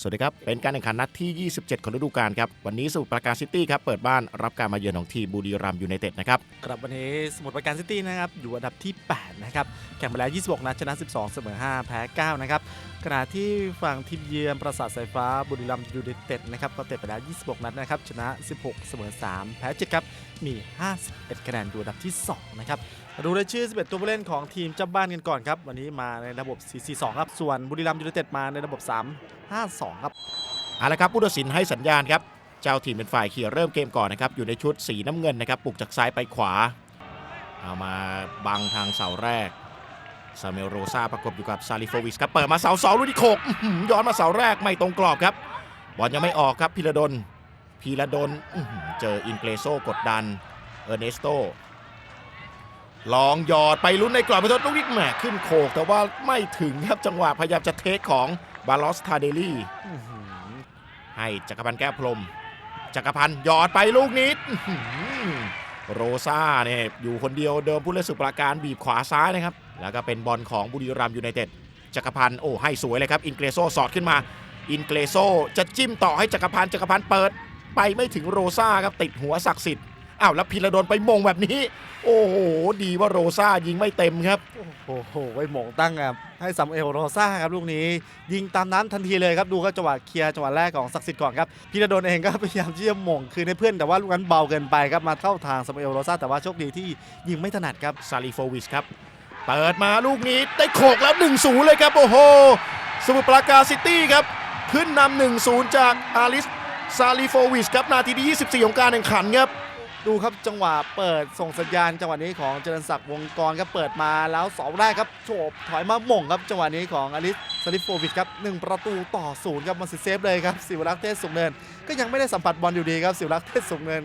สวัสดีครับ เป็นการแข่งขันนัดที่ 27 ของฤดูกาลครับ วันนี้สมุทรปราการซิตี้ครับ เปิดบ้านรับการมาเยือนของทีมบุรีรัมย์ยูไนเต็ดนะครับ ครับวันนี้สมุทรปราการซิตี้นะครับ อยู่อันดับที่ 8 นะครับ แข่งไปแล้ว 26 นัดชนะ 12 เสมอ 5 แพ้ 9 นะครับ ขณะที่ฝั่งทีมเยือนปราสาทสายฟ้าบุรีรัมย์ยูไนเต็ดนะครับ ก็เตะไปแล้ว 26 นัดนะครับ ชนะ 16 เสมอ 3 แพ้ 7 ครับ มี 51 คะแนนอยู่อันดับที่ 2 นะครับดูรายชื่อ 11 ตัวผู้เล่นของทีมเจ้าบ้านกันก่อนครับ วันนี้มาในระบบ 4-4-2 ครับ ส่วนบุรีรัมย์ยูไนเต็ดมาในระบบ 3-5-2 ครับเอาละครับผู้ตัดสินให้สัญญาณครับ เจ้าทีมเป็นฝ่ายเขี่ยเริ่มเกมก่อนนะครับ อยู่ในชุดสีน้ำเงินนะครับปลุกจากซ้ายไปขวา เอามาบังทางเสาแรกซาเมลโรซาประกบอยู่กับซาลิโฟวิชครับเปิดมาเสาสองลูกที่โขกย้อนมาเสาแรกไม่ตรงกรอบครับบอลยังไม่ออกครับพิรดน พีระดนเจออินเกรโซกดดัน เออร์เนสโต ลองหยอดไปลุ้นในกรอบไปทดลูกนี้แหมขึ้นโขกแต่ว่าไม่ถึงครับจังหวะพยายามจะเทคของบาลอสทาเดลี่ให้จักรพันธ์แก้วพรม จักรพันธ์หยอดไปลูกนี้โรซ่าเนี่ยอยู่คนเดียวเดิมผู้เล่นสุปราการบีบขวาซ้ายนะครับ แล้วก็เป็นบอลของบุรีรัมย์ยูไนเต็ดจักรพันธ์โอ้ให้สวยเลยครับ อินเกรโซสอดขึ้นมา อินเกรโซจะจิ้มต่อให้จักรพันธ์จักรพันธ์เปิด ไปไม่ถึงโรซ่าครับติดหัวศักดิ์สิทธิ์อ้าวแล้วพิระดนไปมงแบบนี้ โอ้โห ดีว่าโรซ่ายิงไม่เต็มครับ โอ้โหไว้หมงตั้งครับให้ซัมเอลโรซ่าครับลูกนี้ ยิงตามนั้นทันทีเลยครับดูครับจังหวะเคลียร์จังหวะแรกของศักดิ์สิทธิ์ก่อนครับพีระดนเองก็พยายามที่จะหม่งคืนให้เพื่อนแต่ว่าลูกนั้นเบาเกินไปครับมาเข้าทางซัมเอลโรซ่าแต่ว่าโชคดีที่ยิงไม่ถนัดครับซาลิโฟวิชครับเปิดมาลูกนี้ได้โขกแล้ว1-0เลยครับโอ้โหสมุทรปราการซิตี้ครับขึ้นนำ1-0 จากอาริส ซาลิโฟวิชครับนาทีที่ 24 ของการแข่งขันครับ ดูครับจังหวะเปิดส่งสัญญาณจังหวะนี้ของเจริญศักดิ์วงกรครับเปิดมาแล้วเสาแรกครับโฉบถอยมาหม่งครับจังหวะนี้ของอลิสซาลิฟโฟวิชครับหนึ่งประตูต่อศูนย์ครับมันสิเซฟเลยครับสิวรักษ์เทศสุงเนิน ก็ยังไม่ได้สัมผัสบอลอยู่ดีครับสิวรักษ์เทศสุงเนิน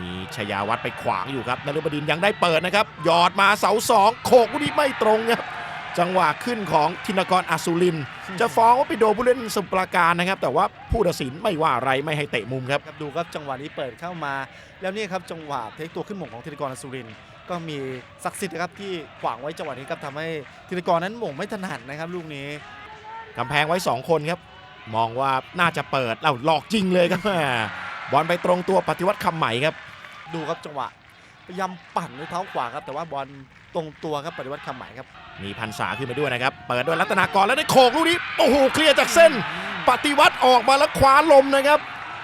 มีชยาวัฒน์ไปขวางอยู่ครับนฤบดินทร์ยังได้เปิดนะครับหยอดมาเสาสองโขกลูกนี้ไม่ตรงครับ จังหวะขึ้นของธินกรอสุรินทร์จะฟ้องว่าไปโดนผู้เล่นสมุทรปราการนะครับ แต่ว่าผู้ตัดสินไม่ว่าอะไรไม่ให้เตะมุมครับครับดูครับจังหวะนี้เปิดเข้ามา แล้วนี่ครับจังหวะเทคตัวขึ้นหม่งของธีรกรอสุรินทร์ก็มีศักดิ์สิทธิ์นะครับที่ขวางไว้จังหวะนี้ครับทำให้ธีรกรนั้นหม่งไม่ถนัดนะครับ ลูกนี้กำแพงไว้ 2 คนครับ มองว่าน่าจะเปิดเอ้าหลอกจริงเลยครับแหม่บอลไปตรงตัวปฏิวัติคำใหม่ครับ ดูครับจังหวะพยายามปั่นด้วยเท้าขวาครับแต่ว่าบอล ตรงตัวครับปฏิวัติคำหมายครับ มีพันษาขึ้นมาด้วยนะครับ เปิดด้วยรัตนากรแล้วได้โขกลูกนี้ โอ้โห เคลียร์จากเส้น ปฏิวัติออกมาแล้วคว้าลมนะครับ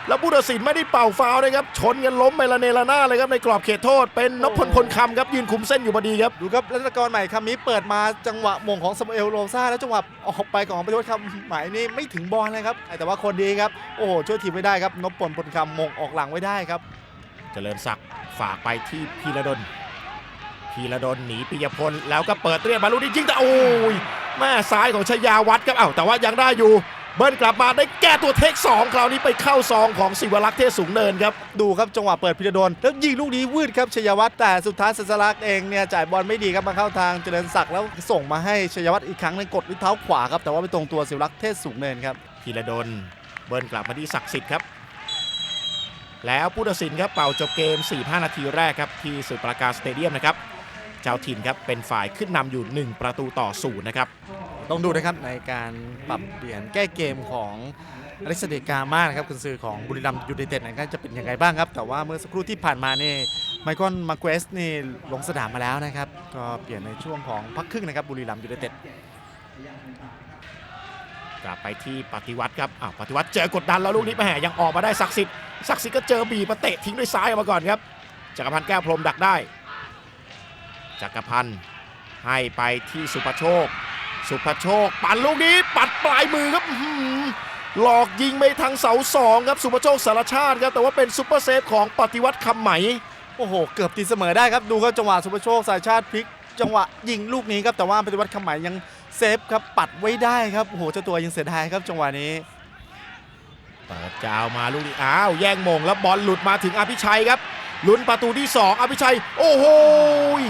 แล้วผู้ตัดสินไม่ได้เป่าฟาวล์นะครับ ชนกันล้มไปละเนระนาดเลยครับในกรอบเขตโทษ เป็นนพพลพลคำครับยืนคุมเส้นอยู่พอดีครับ ดูครับรัตนกรใหม่คำนี้เปิดมาจังหวะมงของสมเอลโรซ่าแล้วจังหวะออกไปของปฏิวัติคำหมายนี่ไม่ถึงบอลเลยครับแต่ว่าคนดีครับโอ้โหช่วยทีมไว้ได้ครับนพพลพลคำมงออกหลังไว้ได้ครับ เจริญศักดิ์ฝากไปที่พีระดน พีระดนหนีปิยพลแล้วก็เปิดเรียบมาลูกนี้ยิงแต่โอ้ยแม่ซ้ายของชยาวัฒน์ครับเอ้าแต่ว่ายังได้อยู่เบิ้ลกลับมาได้แก้ตัวเทคสองคราวนี้ไปเข้าซองของศิวรักษ์เทศสูงเนินครับ ดูครับจังหวะเปิดพิรดลแล้วยิงลูกนี้วืดครับชยวัฒน์แต่สุดท้ายสัสลักษณ์เองเนี่ยจ่ายบอลไม่ดีครับมาเข้าทางเจริญศักดิ์แล้วส่งมาให้ชยวัฒน์อีกครั้งหนึงกดด้วยเท้าขวาครับแต่ว่าไปตรงตัวศิวรักษ์เทศสูงเนินครับพีระดนเบิ้ลกลับมาที่ศักดิ์สิทธิ์ครับ แล้วผู้ตัดสินครับเป่าจบเกม 4-5 นาทีแรกครับที่สุดปราการสเตเดียมนะครับ เจ้าถิ่นครับเป็นฝ่ายขึ้นนำอยู่ 1 ประตูต่อศูนย์นะครับ ต้องดูนะครับในการปรับเปลี่ยนแก้เกมของอเล็กซานเดร์กามานะครับคุณซื้อของบุรีรัมย์ยูไนเต็ดนั้นจะเป็นยังไงบ้างครับ แต่ว่าเมื่อสักครู่ที่ผ่านมานี่ไมคอนมาเกสนี่ลงสนามมาแล้วนะครับ ก็เปลี่ยนในช่วงของพักครึ่งนะครับบุรีรัมย์ยูไนเต็ดกลับไปที่ปฏิวัติครับอ้าวปฏิวัติเจอกดดันแล้วลูกนี้แหมยังออกมาได้ศักดิ์สิทธิ์ศักดิ์สิทธิ์ก็เจอบีบมาเตะทิ้งด้วยซ้ายออกมาก่อนครับจักรพันธ์แก้วพรหมดักได้ จักรพันธ์ให้ไปที่สุภโชค สุภโชค ปั่นลูกนี้ปัดปลายมือครับอื้อหือหลอกยิงไปทางเสาสองครับสุภโชคสารชาติครับแต่ว่าเป็นซุปเปอร์เซฟของปฏิวัติคำไหมโอ้โห เกือบตีเสมอได้ครับ ดูครับจังหวะสุภโชคสายชาติพลิก จังหวะยิงลูกนี้ครับแต่ว่าปฏิวัติคำหมายยังเซฟครับปัดไว้ได้ครับโอ้โหเจ้าตัวยังเสียดายครับจังหวะนี้เปิดจาวมาลูกนี้อ้าวแย่งโมงแล้วบอลหลุดมาถึงอภิชัยครับลุ้นประตูที่ 2 อภิชัย โอ้โหย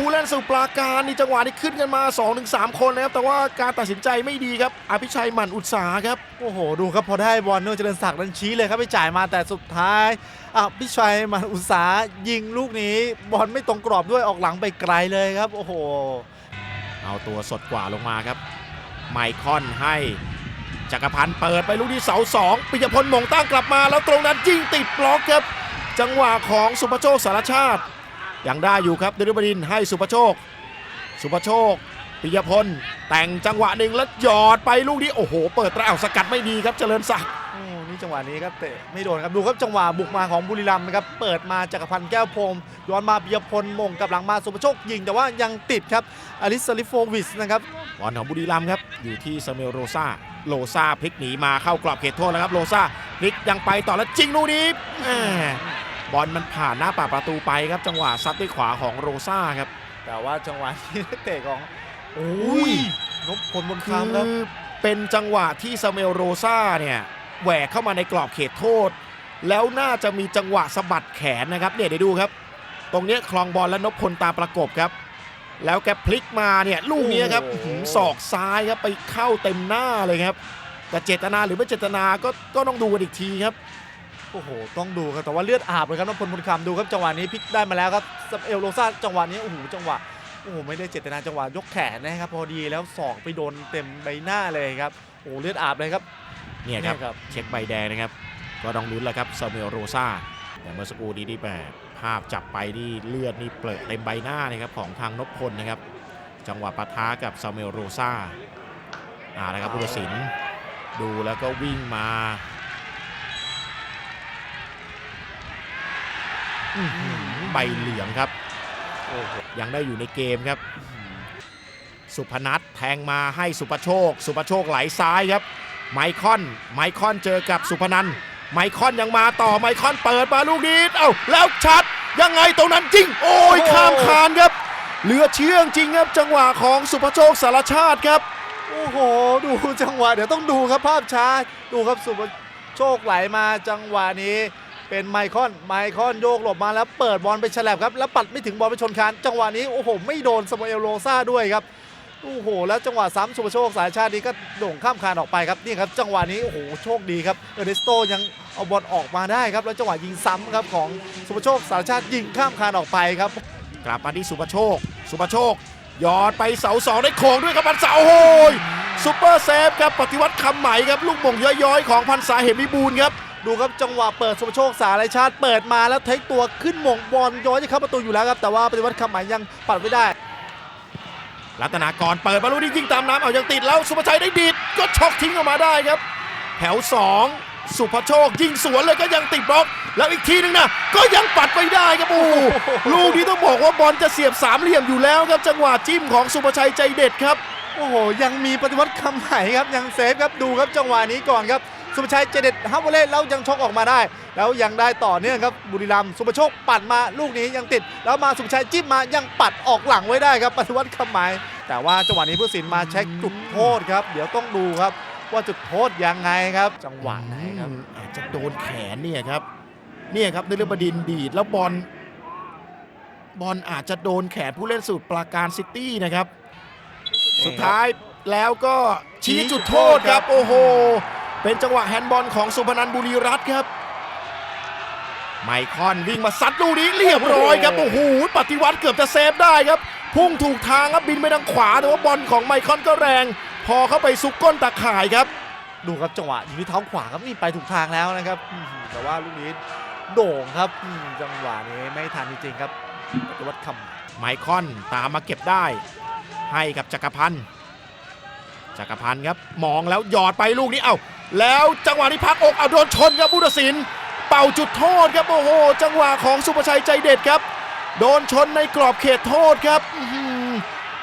ผู้เล่นสุปราการนี่จังหวะนี้ขึ้นกันมา 2-3 คนนะครับแต่ว่าการตัดสินใจไม่ดีครับอภิชัยหมั่นอุตสาหครับโอ้โห ดูครับพอได้บอลเนอร์เจริญศักดิ์นั้นชี้เลยครับไปจ่ายมาแต่สุดท้ายอะพี่ชัยมาอุตสาห์ยิงลูกนี้บอลไม่ตรงกรอบด้วยออกหลังไปไกลเลยครับ โอ้โห เอาตัวสดกว่าลงมาครับ ไมคอนให้จักรพันธ์เปิดไปลูกที่เสาสองปิยพลหมงตั้งกลับมาแล้วตรงนั้นยิงติดบล็อกครับ จังหวะของสุภโชคสารชาติ ยังได้อยู่ครับนฤบดินทร์ให้สุภโชค สุภโชคปิยพลแต่งจังหวะหนึ่งแล้วหยอดไปลูกนี้โอ้โห เปิดตราเอาสกัดไม่ดีครับเจริญศักดิ์โอ้นี่จังหวะนี้ครับเตะไม่โดนครับดูครับจังหวะบุกมาของบุรีรัมย์นะครับเปิดมาจักรพันธ์แก้วพรหมย้อนมาปิยพลมงกลับหลังมาสุภโชคยิงแต่ว่ายังติดครับอลิสซาลิโฟวิชนะครับบอลของบุรีรัมย์ครับอยู่ที่ซามูเอลโรซาโลซาพลิกหนีมาเข้ากรอบเขตโทษแล้วครับโลซาพลิกยังไปต่อแล้วจริงลูกนี้แหม่ บอลมันผ่านหน้าปากประตูไปครับจังหวะซัดด้วยขวาของโรซาครับ แต่ว่าจังหวะที่เตะของโอ้อุ้ยยนพพลบนคืคำครับอเป็นจังหวะที่ซามูเอลโรซาเนี่ยแหวกเข้ามาในกรอบเขตโทษ แล้วน่าจะมีจังหวะสะบัดแขนนะครับเนี่ยเดี๋ยวดูครับ ตรงเนี้ยคลองบอลและนพพลตามประกบครับ แล้วแกพลิกมาเนี่ยลูกเนี้ยครับโอ้โหอื้อหือศอกซ้ายครับไปเข้าเต็มหน้าเลยครับแต่เจตนาหรือไม่เจตนาก็ก็ต้องดูกันอีกทีครับ โอ้โห ต้องดูครับ แต่ว่าเลือดอาบเลยครับนพพลบุญคำดูครับจังหวะนี้พลิกได้มาแล้วครับสับเอลโรซ่าจังหวะนี้โอ้โหจังหวะโอ้โหไม่ได้เจตนาจังหวะยกแขนนะครับพอดีแล้วศอกไปโดนเต็มใบหน้าเลยครับโอ้โหเลือดอาบเลยครับเนี่ยครับเนี่ยครับเช็คใบแดงนะครับ ก็ต้องลุ้นแล้วครับซามูเอลโรซาแต่เมื่อสักครู่นี้นี่แบบภาพจับไปนี่เลือดนี่เปรอะเต็มใบหน้านะครับของทางนพพลนะครับ จังหวะปะทะกับซามูเอลโรซาอ่านะครับผู้ตัดสินดูแล้วก็วิ่งมาอื้อหือ ใบเหลืองครับโอ้โหยังได้อยู่ในเกมครับ สุพนัทแทงมาให้สุปโชค สุปโชคไหลซ้ายครับ ไมคอน ไมคอนเจอกับสุพนันท์ไมคอนยังมาต่อไมคอนเปิดมาลูกนี้เอ้าแล้วชัดยังไงตรงนั้นจริง โอ้ยโอ้ข้ามคานครับ เหลือเชื่องจริงครับจังหวะของสุภโชคสารชาติครับโอ้โห ดูจังหวะเดี๋ยวต้องดูครับภาพช้า ดูครับสุภโชคไหลมาจังหวะนี้ เป็นไมคอนไมคอนโยกหลบมาแล้วเปิดบอลไปฉลับครับ แล้วปัดไม่ถึงบอลไปชนคานจังหวะนี้โอ้โหไม่โดนสมเอลโรซ่าด้วยครับโอ้โห แล้วจังหวะซ้ำสุภโชคสายชาตินี้ก็โด่งข้ามคานออกไปครับนี่ครับจังหวะนี้โอ้โหโชคดีครับเอเนสโตยังเอาบอลออกมาได้ครับแล้วจังหวะยิงซ้ำครับของสุภโชคสายชาติยิงข้ามคานออกไปครับกลับมาที่สุภโชค สุภโชคยอดไปเสาสองได้โค้งด้วยครับพันษาโอ้โหยซุปเปอร์เซฟครับปฏิวัติคำใหม่ครับลูกหม่งย้อยๆของพันษาเหมิบูลครับ ดูครับจังหวะเปิดสุภโชคสารชาติเปิดมาแล้วเทคตัวขึ้นมงบอลย้อยจะเข้าประตูอยู่แล้วครับ แต่ว่าปฏิวัติคำหมายยังปัดไม่ได้ รัตนากรเปิดมาลูกนี้ยิงตามน้ำเอายังติดแล้วสุภชัยได้ดีดก็ช็อกทิ้งออกมาได้ครับ แถว 2 สุภโชคยิงสวนเลยก็ยังติดบล็อก แล้วอีกทีหนึงนะก็ยังปัดไปได้ครับโอ้ลูกนี้ต้องบอกว่าบอลจะเสียบสามเหลี่ยมอยู่แล้วครับจังหวะจิ้มของสุภชัยใจเด็ดครับโอ้โหยังมีปฏิวัติคำไหมครับยังเซฟครับดูครับจังหวะนี้ก่อนครับ สุภชัยเจเด็ดฮับวอลเล่แล้วยังชกออกมาได้ แล้วยังได้ต่อเนื่องครับบุรีรัมย์สุภโชคปัดมาลูกนี้ยังติด แล้วมาสุภชัยจิ้มมายังปัดออกหลังไว้ได้ครับปฏิวัติคำไหมแต่ว่าจังหวะนี้ผู้สินมาเช็คจุดโทษครับ เดี๋ยวต้องดูครับ ว่าจุดโทษยังไงครับ จังหวะไหนครับอืมอาจจะโดนแขนเนี่ยครับเนี่ยครับนฤบดินดีดแล้วบอลบอลอาจจะโดนแขนผู้เล่นสูตรปราการซิตี้นะครับ สุดท้ายแล้วก็ชี้จุดโทษครับ โอ้โห เป็นจังหวะแฮนด์บอลของสุพนันท์บุรีรัตน์ครับ ไมคอนวิ่งมาซัดลูกนี้เรียบร้อยครับโอ้โหปฏิวัติเกือบจะเซฟได้ครับ พุ่งถูกทางครับบินไปทางขวาแต่ว่าบอลของไมคอนก็แรง พอเข้าไปซุกก้นตาข่ายครับ ดูครับจังหวะอยู่ที่เท้าขวาครับนี่ไปถูกทางแล้วนะครับอืมแต่ว่าลูกนี้โด่งครับอืมจังหวะนี้ไม่ทันจริงๆครับปฏิวัติคำไมคอนตามมาเก็บได้ ให้กับจักรพันธ์จักรพันธ์ครับมองแล้วหยอดไปลูกนี้เอ้า แล้วจังหวะนี้พักอกเอาโดนชนครับผู้ตัดสิน เป่าจุดโทษครับโอ้โหจังหวะของสุภชัยใจเด็ดครับ โดนชนในกรอบเขตโทษครับอื้อหือ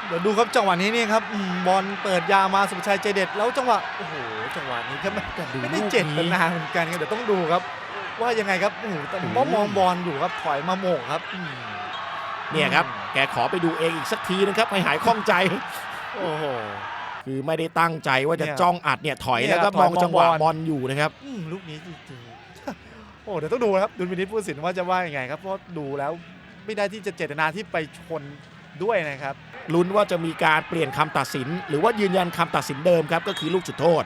เดี๋ยวดูครับจังหวะนี้นี่ครับอืมบอลเปิดยาวมาสุภชัยใจเด็ด แล้วจังหวะโอ้โหจังหวะนี้ครับไม่แต่ดูไม่ได้ลูกเจ็ดนี้นานเหมือนกันครับเดี๋ยวต้องดูครับ ว่ายังไงครับโอ้โหแต่ผมว่ามองบอลอยู่ครับถอยมาโมงครับอืมเนี่ยครับ แกขอไปดูเองอีกสักทีนะครับให้หายข้องใจ โอ้โห คือไม่ได้ตั้งใจว่าจะเนี่ยจ้องอัดเนี่ยถอยเนี่ยแล้วก็ถมอยองมองจังหวะบอล บอลอยู่นะครับ อืมลูกนี้จริงๆ โอ้เดี๋ยวต้องดูนะครับดุลพินิจผู้ตัดสินว่าจะว่ายังไงครับ เพราะดูแล้วไม่ได้ที่จะเจตนาที่ไปชนด้วยนะครับ ลุ้นว่าจะมีการเปลี่ยนคำตัดสิน หรือว่ายืนยันคำตัดสินเดิมครับ ก็คือลูกจุดโทษ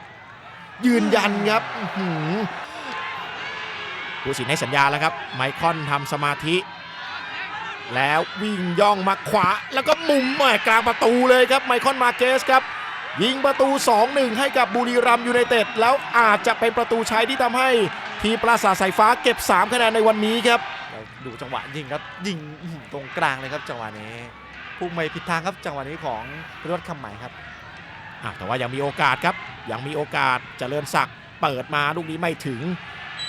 ยืนยันครับอื้อหือผู้สินให้สัญญาแล้วครับ ไมคอนทำสมาธิ แล้ววิ่งย่องมาขวา แล้วก็มุมแหม่กลางประตูเลยครับ ไมคอนมาเกสครับ ยิงประตู 2-1 ให้กับบุรีรัมย์ยูไนเต็ดแล้วอาจจะเป็นประตูชัยที่ทำให้ทีมปราสาทสายฟ้าเก็บ 3 คะแนนในวันนี้ครับแล้วดูจังหวะยิงครับยิงอื้อหือตรงกลางเลยครับจังหวะนี้พุ่งไม่ผิดทางครับจังหวะนี้ของพิรวัตรคำใหม่ครับอะแต่ว่ายังมีโอกาสครับยังมีโอกาสเจริญศักดิ์เปิดมาลูกนี้ไม่ถึง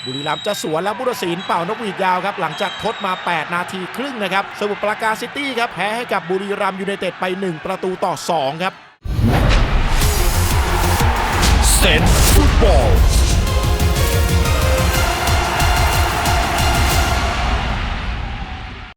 บุรีรัมย์จะสวนแล้วบุรศิลป์เป่านกหวีดยาวครับหลังจากทดมา 8 นาทีครึ่งนะครับสมุทรปราการซิตี้ครับแพ้ให้กับบุรีรัมย์ยูไนเต็ดไป 1 ประตูต่อ 2 ครับ Zen And football